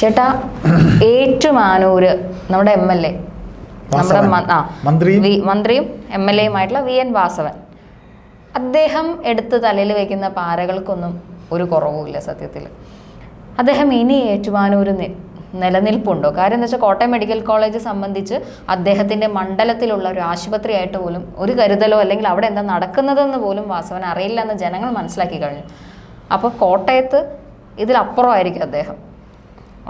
ചേട്ടാ ഏറ്റുമാനൂര് നമ്മുടെ M L A. നമ്മുടെ മന്ത്രിയും? എം എൽ എയുമായിട്ടുള്ള വി എൻ വാസവൻ. അദ്ദേഹം എടുത്ത് തലയിൽ വെക്കുന്ന പാരകൾക്കൊന്നും ഒരു കുറവുമില്ല സത്യത്തിൽ അദ്ദേഹം ഇനി ഏറ്റുമാനൂര് നിലനിൽപ്പുണ്ടോ? കാര്യം എന്താ വെച്ചാൽ കോട്ടയം മെഡിക്കൽ കോളേജ് സംബന്ധിച്ച് അദ്ദേഹത്തിന്റെ മണ്ഡലത്തിലുള്ള ഒരു ആശുപത്രിയായിട്ട് പോലും ഒരു കരുതലോ അല്ലെങ്കിൽ അവിടെ എന്താ നടക്കുന്നതെന്ന് പോലും വാസവൻ അറിയില്ല എന്ന് ജനങ്ങൾ മനസ്സിലാക്കി കഴിഞ്ഞു. അപ്പോൾ കോട്ടയത്ത് ഇതിലപ്പുറമായിരിക്കും അദ്ദേഹം.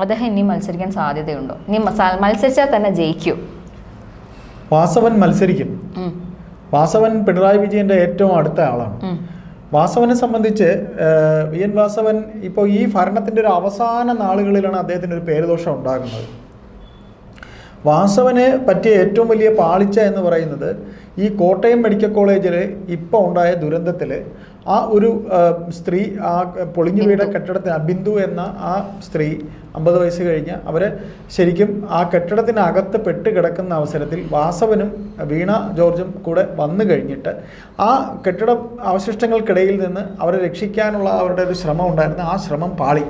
അദ്ദേഹം ഇനി മത്സരിക്കാൻ സാധ്യതയുണ്ടോ? ഇനി മത്സരിച്ചാൽ തന്നെ ജയിക്കൂ. വാസവൻ മത്സരിക്കും. വാസവൻ പിണറായി വിജയന്റെ ഏറ്റവും അടുത്ത ആളാണ്. വാസവനെ സംബന്ധിച്ച് വി എൻ വാസവൻ ഇപ്പോൾ ഈ ഭരണത്തിന്റെ ഒരു അവസാന നാളുകളിലാണ് അദ്ദേഹത്തിന് ഒരു പേരുദോഷം ഉണ്ടാകുന്നത്. വാസവന് പറ്റിയ ഏറ്റവും വലിയ പാളിച്ച എന്ന് പറയുന്നത് ഈ കോട്ടയം മെഡിക്കൽ കോളേജിൽ ഇപ്പോൾ ഉണ്ടായ ദുരന്തത്തിൽ ആ ഒരു സ്ത്രീ ആ പൊളിഞ്ഞു വീട കെട്ടിടത്തിന് അബിന്ദു ബിന്ദു എന്ന ആ സ്ത്രീ അമ്പത് വയസ്സ് കഴിഞ്ഞ് അവർ ശരിക്കും ആ കെട്ടിടത്തിനകത്ത് പെട്ട് കിടക്കുന്ന അവസരത്തിൽ വാസവനും വീണ ജോർജും കൂടെ വന്നു കഴിഞ്ഞിട്ട് ആ കെട്ടിട അവശിഷ്ടങ്ങൾക്കിടയിൽ നിന്ന് അവരെ രക്ഷിക്കാനുള്ള അവരുടെ ഒരു ശ്രമം ഉണ്ടായിരുന്നു. ആ ശ്രമം പാളി.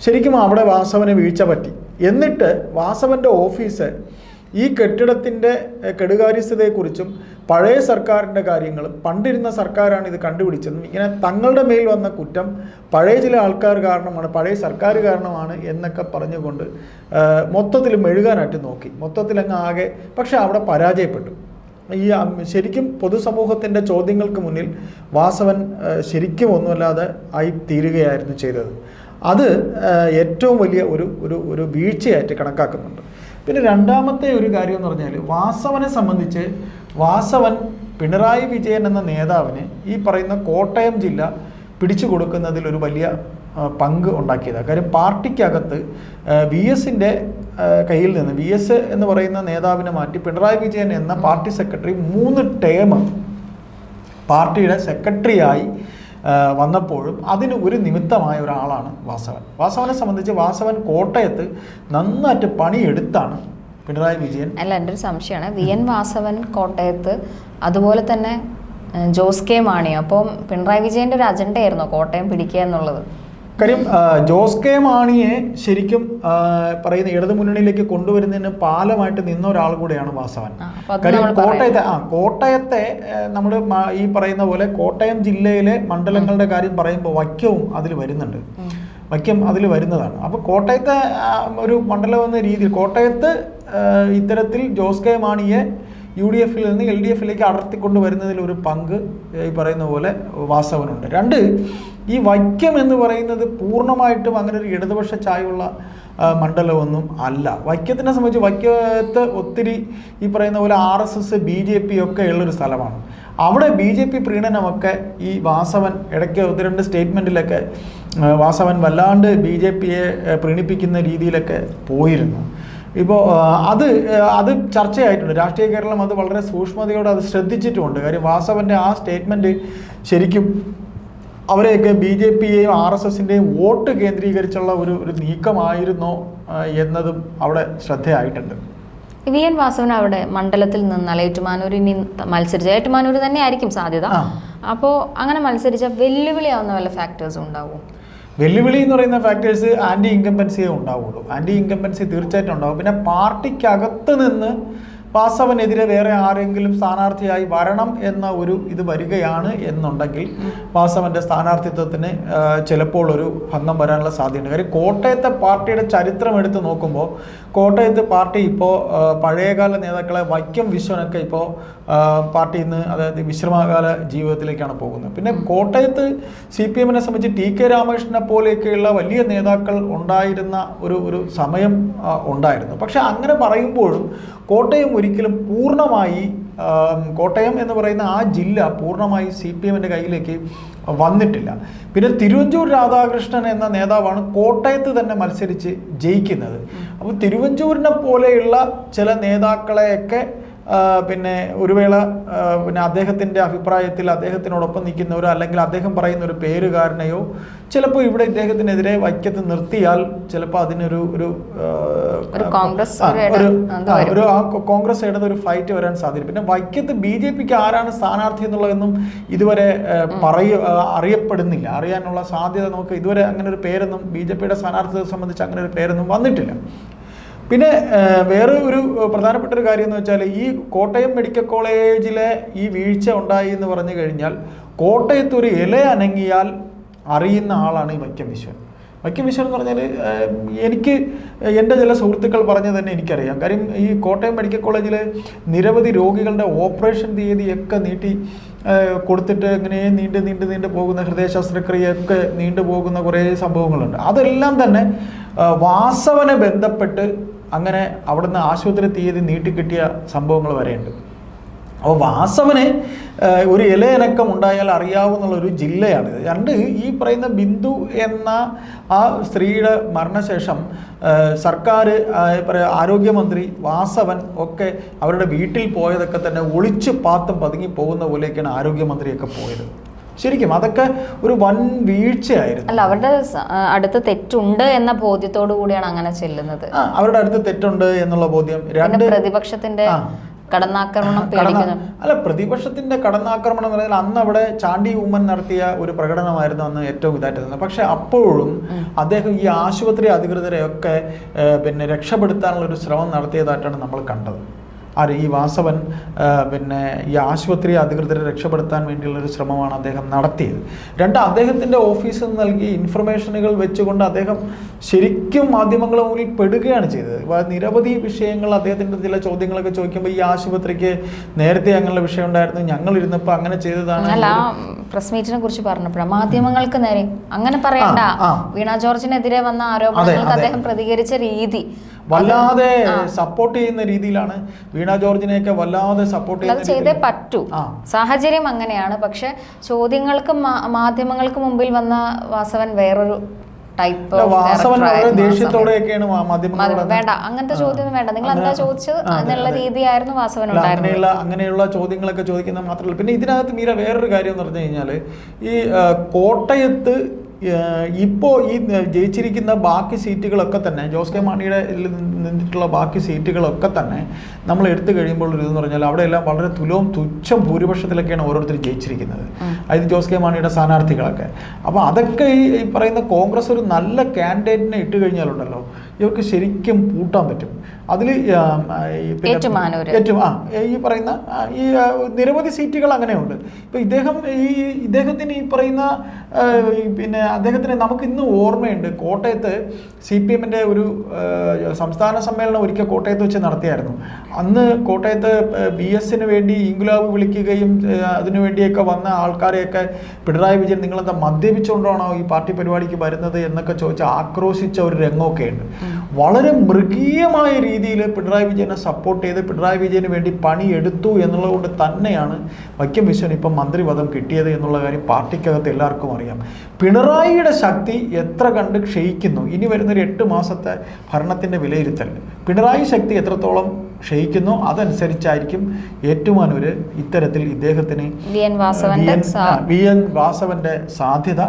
ശരിക്കും അവിടെ വാസവന് വീഴ്ച പറ്റി. എന്നിട്ട് വാസവന്റെ ഓഫീസ് ഈ കെട്ടിടത്തിന്റെ കെടുകാര്യസ്ഥതയെക്കുറിച്ചും പഴയ സർക്കാരിന്റെ കാര്യങ്ങളും പണ്ടിരുന്ന സർക്കാരാണ് ഇത് കണ്ടുപിടിച്ചതും ഇങ്ങനെ തങ്ങളുടെ മേൽ വന്ന കുറ്റം പഴയ ചില ആൾക്കാർ കാരണമാണ് പഴയ സർക്കാർ കാരണമാണ് എന്നൊക്കെ പറഞ്ഞുകൊണ്ട് മൊത്തത്തിൽ മെഴുകാനായിട്ട് നോക്കി. മൊത്തത്തിൽ അങ്ങ് ആകെ പക്ഷെ അവിടെ പരാജയപ്പെട്ടു. ഈ ശരിക്കും പൊതുസമൂഹത്തിന്റെ ചോദ്യങ്ങൾക്ക് മുന്നിൽ വാസവൻ ശരിക്കും ഒന്നുമല്ലാതെ ആയി തീരുകയായിരുന്നു ചെയ്തത്. അത് ഏറ്റവും വലിയ ഒരു ഒരു ഒരു വീഴ്ചയായിട്ട് കണക്കാക്കുന്നുണ്ട്. പിന്നെ രണ്ടാമത്തെ ഒരു കാര്യം എന്ന് പറഞ്ഞാൽ വാസവനെ സംബന്ധിച്ച് വാസവൻ പിണറായി വിജയൻ എന്ന നേതാവിന് ഈ പറയുന്ന കോട്ടയം ജില്ല പിടിച്ചു കൊടുക്കുന്നതിൽ ഒരു വലിയ പങ്ക് ഉണ്ടാക്കിയതാണ് കാര്യം പാർട്ടിക്കകത്ത് വി എസിന്റെ കയ്യിൽ നിന്ന് വി എസ് എന്ന് പറയുന്ന നേതാവിനെ മാറ്റി പിണറായി വിജയൻ എന്ന പാർട്ടി സെക്രട്ടറി മൂന്ന് ടേം പാർട്ടിയുടെ സെക്രട്ടറിയായി വന്നപ്പോഴും അതിന് ഒരു നിമിത്തമായ ഒരാളാണ് വാസവൻ. വാസവനെ സംബന്ധിച്ച് വാസവൻ കോട്ടയത്ത് നന്നായിട്ട് പണിയെടുത്താണ് പിണറായി വിജയൻ. അല്ല എന്റെ ഒരു സംശയമാണ് വി എൻ വാസവൻ കോട്ടയത്ത് അതുപോലെ തന്നെ ജോസ് കെ മാണി. അപ്പം പിണറായി വിജയന്റെ ഒരു അജണ്ടയായിരുന്നോ കോട്ടയം പിടിക്കുക എന്നുള്ളത്. കാര്യം ജോസ് കെ മാണിയെ ശരിക്കും പറയുന്ന ഇടതു മുന്നണിയിലേക്ക് കൊണ്ടുവരുന്നതിന് പാലമായിട്ട് നിന്ന ഒരാൾ കൂടെയാണ് വാസവൻ. കാര്യം കോട്ടയത്തെ ആ കോട്ടയത്തെ നമ്മൾ ഈ പറയുന്ന പോലെ കോട്ടയം ജില്ലയിലെ മണ്ഡലങ്ങളുടെ കാര്യം പറയുമ്പോൾ വൈക്കവും അതിൽ വരുന്നുണ്ട്. വൈക്കം അതിൽ വരുന്നതാണ്. അപ്പോൾ കോട്ടയത്തെ ഒരു മണ്ഡലം എന്ന രീതിയിൽ കോട്ടയത്ത് ഇത്തരത്തിൽ ജോസ് കെ മാണിയെ യു ഡി എഫിൽ നിന്ന് എൽ ഡി എഫിലേക്ക് അടർത്തിക്കൊണ്ട് വരുന്നതിൽ ഒരു പങ്ക് ഈ പറയുന്ന പോലെ വാസവനുണ്ട്. രണ്ട് ഈ വൈക്കം എന്ന് പറയുന്നത് പൂർണമായിട്ടും അങ്ങനെ ഒരു ഇടതുപക്ഷ ചായുള്ള മണ്ഡലമൊന്നും അല്ല. വൈക്കത്തിനെ സംബന്ധിച്ച് വൈക്കത്ത് ഒത്തിരി ഈ പറയുന്ന പോലെ R S S B J P ഒക്കെ ഉള്ളൊരു സ്ഥലമാണ്. അവിടെ ബി ജെ പി പ്രീണനമൊക്കെ ഈ വാസവൻ ഇടയ്ക്ക് ഒന്ന് രണ്ട് സ്റ്റേറ്റ്മെന്റിലൊക്കെ വാസവൻ വല്ലാണ്ട് ബി ജെ പിയെ പ്രീണിപ്പിക്കുന്ന രീതിയിലൊക്കെ പോയിരുന്നു. ഇപ്പോൾ അത് അത് ചർച്ചയായിട്ടുണ്ട്. രാഷ്ട്രീയ കേരളം അത് വളരെ സൂക്ഷ്മതയോടെ അത് ശ്രദ്ധിച്ചിട്ടുമുണ്ട്. കാര്യം വാസവന്റെ ആ സ്റ്റേറ്റ്മെന്റ് ശരിക്കും അവരെയൊക്കെ ബി ജെ പിയെയും ആർ എസ് എസിന്റെയും വോട്ട് കേന്ദ്രീകരിച്ചുള്ള ഒരു ഒരു നീക്കമായിരുന്നോ എന്നതും അവിടെ ശ്രദ്ധയായിട്ടുണ്ട്. വി എൻ വാസവൻ അവിടെ മണ്ഡലത്തിൽ നിന്നാൽ ഏറ്റുമാനൂർ ഇനി മത്സരിച്ച ഏറ്റുമാനൂർ തന്നെ ആയിരിക്കും സാധ്യത. അപ്പോൾ അങ്ങനെ മത്സരിച്ച വെല്ലുവിളിയാവുന്ന വല്ല ഫാക്ടേഴ്സും ഉണ്ടാവും? വെല്ലുവിളി എന്ന് പറയുന്ന ഫാക്ടേഴ്സ് ആന്റി ഇൻകംബൻസിയേ ഉണ്ടാവുള്ളൂ. ആന്റി ഇൻകംബൻസി തീർച്ചയായിട്ടും ഉണ്ടാവും. പിന്നെ പാർട്ടിക്കകത്ത് നിന്ന് വാസവനെതിരെ വേറെ ആരെങ്കിലും സ്ഥാനാർത്ഥിയായി വരണം എന്ന ഒരു ഇത് വരികയാണ് എന്നുണ്ടെങ്കിൽ വാസവന്റെ സ്ഥാനാർത്ഥിത്വത്തിന് ചിലപ്പോൾ ഒരു ഭംഗം വരാനുള്ള സാധ്യതയുണ്ട്. കാര്യം കോട്ടയത്തെ പാർട്ടിയുടെ ചരിത്രം എടുത്ത് നോക്കുമ്പോൾ കോട്ടയത്ത് പാർട്ടി ഇപ്പോൾ പഴയകാല നേതാക്കളെ വൈക്കം വിശ്വനൊക്കെ ഇപ്പോൾ പാർട്ടിയിൽ നിന്ന് അതായത് വിശ്രമകാല ജീവിതത്തിലേക്കാണ് പോകുന്നത്. പിന്നെ കോട്ടയത്ത് സി പി എമ്മിനെ സംബന്ധിച്ച് ടി കെ രാമകൃഷ്ണനെ പോലെയൊക്കെയുള്ള വലിയ നേതാക്കൾ ഉണ്ടായിരുന്ന ഒരു ഒരു സമയം ഉണ്ടായിരുന്നു. പക്ഷെ അങ്ങനെ പറയുമ്പോഴും കോട്ടയം ഒരിക്കലും പൂർണമായി കോട്ടയം എന്ന് പറയുന്ന ആ ജില്ല പൂർണമായി സി പി എമ്മിന്റെ കയ്യിലേക്ക് വന്നിട്ടില്ല. പിന്നെ തിരുവഞ്ചൂർ രാധാകൃഷ്ണൻ എന്ന നേതാവാണ് കോട്ടയത്ത് തന്നെ മത്സരിച്ച് ജയിക്കുന്നത്. അപ്പോൾ തിരുവഞ്ചൂരിനെ പോലെയുള്ള ചില നേതാക്കളെയൊക്കെ പിന്നെ ഒരു വേള പിന്നെ അദ്ദേഹത്തിന്റെ അഭിപ്രായത്തിൽ അദ്ദേഹത്തിനോടൊപ്പം നിൽക്കുന്നവരോ അല്ലെങ്കിൽ അദ്ദേഹം പറയുന്ന ഒരു പേരുകാരനെയോ ചിലപ്പോൾ ഇവിടെ ഇദ്ദേഹത്തിനെതിരെ വൈക്കത്ത് നിർത്തിയാൽ ചിലപ്പോൾ അതിനൊരു ഒരു ഒരു കോൺഗ്രസ് ആ, ഒരു ഒരു ആ, ഒരു കോൺഗ്രസ് ഇടത് ഒരു ഫൈറ്റ് വരാൻ സാധ്യത പിന്നെ വൈക്കത്ത് ബി ജെ പിക്ക് ആരാണ് സ്ഥാനാർത്ഥി എന്നുള്ളതെന്നും ഇതുവരെ പറയ അറിയപ്പെടുന്നില്ല. അറിയാനുള്ള സാധ്യത നമുക്ക് ഇതുവരെ അങ്ങനെ ഒരു പേരൊന്നും ബി ജെ പിയുടെ സ്ഥാനാർത്ഥിയെ സംബന്ധിച്ച് അങ്ങനെ ഒരു പേരൊന്നും വന്നിട്ടില്ല. പിന്നെ വേറെ ഒരു പ്രധാനപ്പെട്ട ഒരു കാര്യം എന്ന് വെച്ചാൽ ഈ കോട്ടയം മെഡിക്കൽ കോളേജിലെ ഈ വീഴ്ച ഉണ്ടായി എന്ന് പറഞ്ഞു കഴിഞ്ഞാൽ കോട്ടയത്ത് ഒരു ഇല അനങ്ങിയാൽ അറിയുന്ന ആളാണ് ഈ വൈക്കം വിശ്വൻ. വൈക്കം വിശ്വൻ എന്ന് പറഞ്ഞാൽ എനിക്ക് എന്റെ ചില സുഹൃത്തുക്കൾ പറഞ്ഞു തന്നെ എനിക്കറിയാം. കാര്യം ഈ കോട്ടയം മെഡിക്കൽ കോളേജിലെ നിരവധി രോഗികളുടെ ഓപ്പറേഷൻ തീയതിയൊക്കെ നീട്ടി കൊടുത്തിട്ട് ഇങ്ങനെ നീണ്ട് നീണ്ട് നീണ്ട് പോകുന്ന ഹൃദയ ശസ്ത്രക്രിയയൊക്കെ നീണ്ടു പോകുന്ന കുറേ സംഭവങ്ങളുണ്ട്. അതെല്ലാം തന്നെ വാസവനെ ബന്ധപ്പെട്ട് അങ്ങനെ അവിടുന്ന് ആശുപത്രി തീയതി നീട്ടിക്കിട്ടിയ സംഭവങ്ങൾ വരെയുണ്ട്. അപ്പോൾ വാസവന് ഒരു ഇലയനക്കം ഉണ്ടായാൽ അറിയാവുന്നുള്ളൊരു ജില്ലയാണ്. രണ്ട് ഈ പറയുന്ന ബിന്ദു എന്ന ആ സ്ത്രീയുടെ മരണശേഷം സർക്കാർ ആരോഗ്യമന്ത്രി വാസവൻ ഒക്കെ അവരുടെ വീട്ടിൽ പോയതൊക്കെ തന്നെ ഒളിച്ച് പാത്തും പതുങ്ങി പോകുന്ന പോലെയൊക്കെയാണ് ആരോഗ്യമന്ത്രിയൊക്കെ പോയത്. ശരിക്കും അതൊക്കെ ഒരു വൻ വീഴ്ചയായിരുന്നു. അല്ല അവരുടെ അടുത്ത് തെറ്റുണ്ട് എന്ന ബോധ്യത്തോടു കൂടിയാണ് അങ്ങനെ ചെല്ലുന്നത്. അവരുടെ അടുത്ത് തെറ്റുണ്ട് എന്നുള്ള ബോധ്യം രണ്ട് പ്രതിപക്ഷത്തിന്റെ കടന്നാക്രമണം അല്ല പ്രതിപക്ഷത്തിന്റെ കടന്നാക്രമണം എന്ന് പറഞ്ഞാൽ അന്ന് അവിടെ ചാണ്ടി ഉമ്മൻ നടത്തിയ ഒരു പ്രകടനമായിരുന്നു അന്ന് ഏറ്റവും ഇതായിട്ട് തന്നെ പക്ഷെ അപ്പോഴും അദ്ദേഹം ഈ ആശുപത്രി അധികൃതരെയൊക്കെ പിന്നെ രക്ഷപ്പെടുത്താനുള്ള ഒരു ശ്രമം നടത്തിയതായിട്ടാണ് നമ്മൾ കണ്ടത്. ആര് ഈ വാസവൻ പിന്നെ ഈ ആശുപത്രി അധികൃതരെ രക്ഷപ്പെടുത്താൻ വേണ്ടിയുള്ളൊരു ശ്രമമാണ് അദ്ദേഹം നടത്തിയത്. രണ്ട് അദ്ദേഹത്തിന്റെ ഓഫീസിൽ നിന്ന് നൽകിയ ഇൻഫർമേഷനുകൾ വെച്ചുകൊണ്ട് അദ്ദേഹം ശരിക്കും മാധ്യമങ്ങളുടെ മുന്നിൽ പെടുകയാണ് ചെയ്തത്. നിരവധി വിഷയങ്ങൾ അദ്ദേഹത്തിന്റെ ചില ചോദ്യങ്ങളൊക്കെ ചോദിക്കുമ്പോൾ ഈ ആശുപത്രിക്ക് നേരത്തെ അങ്ങനെയുള്ള വിഷയം ഉണ്ടായിരുന്നു ഞങ്ങൾ ഇരുന്നപ്പോൾ അങ്ങനെ ചെയ്തതാണ് അല്ല പ്രസ് മീറ്റിനെ കുറിച്ച് പറഞ്ഞപ്പോഴാണ്. മാധ്യമങ്ങൾക്ക് നേരെ അങ്ങനെ പറയണ്ട. വീണ ജോർജിനെതിരെ വന്ന ആരോപണങ്ങൾക്ക് അദ്ദേഹം പ്രതികരിച്ച രീതി. വല്ലാതെ സപ്പോർട്ട് ചെയ്യുന്ന രീതിയിലാണ് വീണ ജോർജിനെയൊക്കെ വല്ലാതെ സപ്പോർട്ട് ചെയ്യുന്നത് ചെയ്യുന്ന ചെയ്തേ പറ്റൂ. സാഹചര്യം അങ്ങനെയാണ്. പക്ഷെ ചോദ്യങ്ങൾക്ക് മാധ്യമങ്ങൾക്ക് മുമ്പിൽ വന്ന വാസവൻ വേറൊരു ടൈപ്പ് ദേഷ്യത്തോടെയൊക്കെയാണ് വേണ്ട അങ്ങനത്തെ ചോദ്യം വേണ്ട. നിങ്ങൾ എന്താ ചോദിച്ചത്? എന്നുള്ള രീതിയായിരുന്നു വാസവൻ അങ്ങനെയുള്ള അങ്ങനെയുള്ള ചോദ്യങ്ങളൊക്കെ ചോദിക്കുന്നത് മാത്രമല്ല. പിന്നെ ഇതിനകത്ത് മീര വേറൊരു കാര്യം എന്ന് പറഞ്ഞു കഴിഞ്ഞാൽ ഈ കോട്ടയത്ത് ഇപ്പോൾ ഈ ജയിച്ചിരിക്കുന്ന ബാക്കി സീറ്റുകളൊക്കെ തന്നെ ജോസ് കെ മാണിയുടെ നിന്നിട്ടുള്ള ബാക്കി സീറ്റുകളൊക്കെ തന്നെ നമ്മൾ എടുത്തു കഴിയുമ്പോൾ ഒരു ഇതെന്ന് പറഞ്ഞാൽ അവിടെയെല്ലാം വളരെ തുലവും തുച്ഛം ഭൂരിപക്ഷത്തിലൊക്കെയാണ് ഓരോരുത്തർ ജയിച്ചിരിക്കുന്നത്. അതായത് ജോസ് കെ മാണിയുടെ സ്ഥാനാർത്ഥികളൊക്കെ. അപ്പോൾ അതൊക്കെ ഈ പറയുന്ന കോൺഗ്രസ് ഒരു നല്ല കാൻഡിഡേറ്റിനെ ഇട്ട് കഴിഞ്ഞാലുണ്ടല്ലോ ഇവർക്ക് ശരിക്കും പൂട്ടാൻ പറ്റും. അതിൽ. ഏറ്റവും ആ ഈ പറയുന്ന ഈ നിരവധി സീറ്റുകൾ അങ്ങനെയുണ്ട്. ഇപ്പം ഇദ്ദേഹം ഈ ഇദ്ദേഹത്തിന് ഈ പറയുന്ന പിന്നെ അദ്ദേഹത്തിന് നമുക്ക് ഇന്ന് ഓർമ്മയുണ്ട് കോട്ടയത്ത് സി പി എമ്മിന്റെ ഒരു സംസ്ഥാന സമ്മേളനം ഒരിക്കൽ കോട്ടയത്ത് വെച്ച് നടത്തിയായിരുന്നു. അന്ന് കോട്ടയത്ത് ബി എസിന് വേണ്ടി ഇൻകുലാബ് വിളിക്കുകയും അതിനുവേണ്ടിയൊക്കെ അതിനു വേണ്ടിയൊക്കെ വന്ന ആൾക്കാരെയൊക്കെ പിണറായി വിജയൻ നിങ്ങളെന്താ മദ്യപിച്ചുകൊണ്ടാണോ ഈ പാർട്ടി പരിപാടിക്ക് വരുന്നത് എന്നൊക്കെ ചോദിച്ച് ആക്രോശിച്ച ഒരു രംഗമൊക്കെ ഉണ്ട്. വളരെ മൃഗീയമായ രീതിയിൽ പിണറായി വിജയനെ സപ്പോർട്ട് ചെയ്ത് പിണറായി വിജയന് വേണ്ടി പണിയെടുത്തു എന്നുള്ളത് കൊണ്ട് തന്നെയാണ് വൈക്കം വിശ്വൻ ഇപ്പം മന്ത്രിപദം കിട്ടിയത് എന്നുള്ള കാര്യം പാർട്ടിക്കകത്ത് എല്ലാവർക്കും അറിയാം. പിണറായിയുടെ ശക്തി എത്ര കണ്ട് ക്ഷയിക്കുന്നു? ഇനി വരുന്നൊരു എട്ട് മാസത്തെ ഭരണത്തിന്റെ വിലയിരുത്തൽ. പിണറായി ശക്തി എത്രത്തോളം ക്ഷയിക്കുന്നു അതനുസരിച്ചായിരിക്കും ഏറ്റുമാനൂര് ഇത്തരത്തിൽ ഇദ്ദേഹത്തിന് വി എൻ വാസവന്റെ സാധ്യത.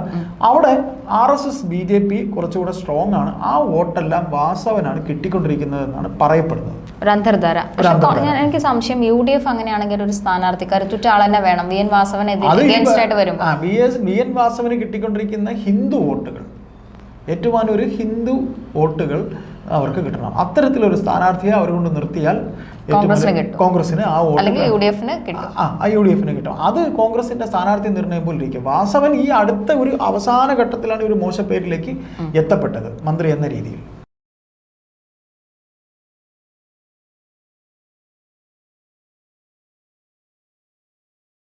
അവിടെ R S S B J P കുറച്ചുകൂടെ സ്ട്രോങ് ആണ്. ആ വോട്ടെല്ലാം വാസവനാണ് കിട്ടിക്കൊണ്ടിരിക്കുന്നത് എന്നാണ് പറയപ്പെടുന്നത്. ഒരു അന്തർധാര എനിക്ക് സംശയം യു ഡി എഫ് അങ്ങനെയാണെങ്കിൽ ഒരു സ്ഥാനാർത്ഥി കരുത്തുറ്റ ആൾ തന്നെ വേണം. വി എൻ വാസവനെതിരെ അത് ആയിട്ട് വരും ആ, വി എസ് വി എൻ വാസവന് കിട്ടിക്കൊണ്ടിരിക്കുന്ന ഹിന്ദു വോട്ടുകൾ ഏറ്റുമാനൂര് ഹിന്ദു വോട്ടുകൾ അവർക്ക് കിട്ടണം. അത്തരത്തിലൊരു സ്ഥാനാർത്ഥിയെ അവർ കൊണ്ട് നിർത്തിയാൽ കോൺഗ്രസിന് ആ വോട്ട് യു ഡി എഫിന് കിട്ടും. അത് കോൺഗ്രസിന്റെ സ്ഥാനാർത്ഥി നിർണയം പോലെ ഇരിക്കും. വാസവൻ ഈ അടുത്ത ഒരു അവസാന ഘട്ടത്തിലാണ് ഒരു മോശപ്പേരിലേക്ക് എത്തപ്പെട്ടത് മന്ത്രി എന്ന രീതിയിൽ.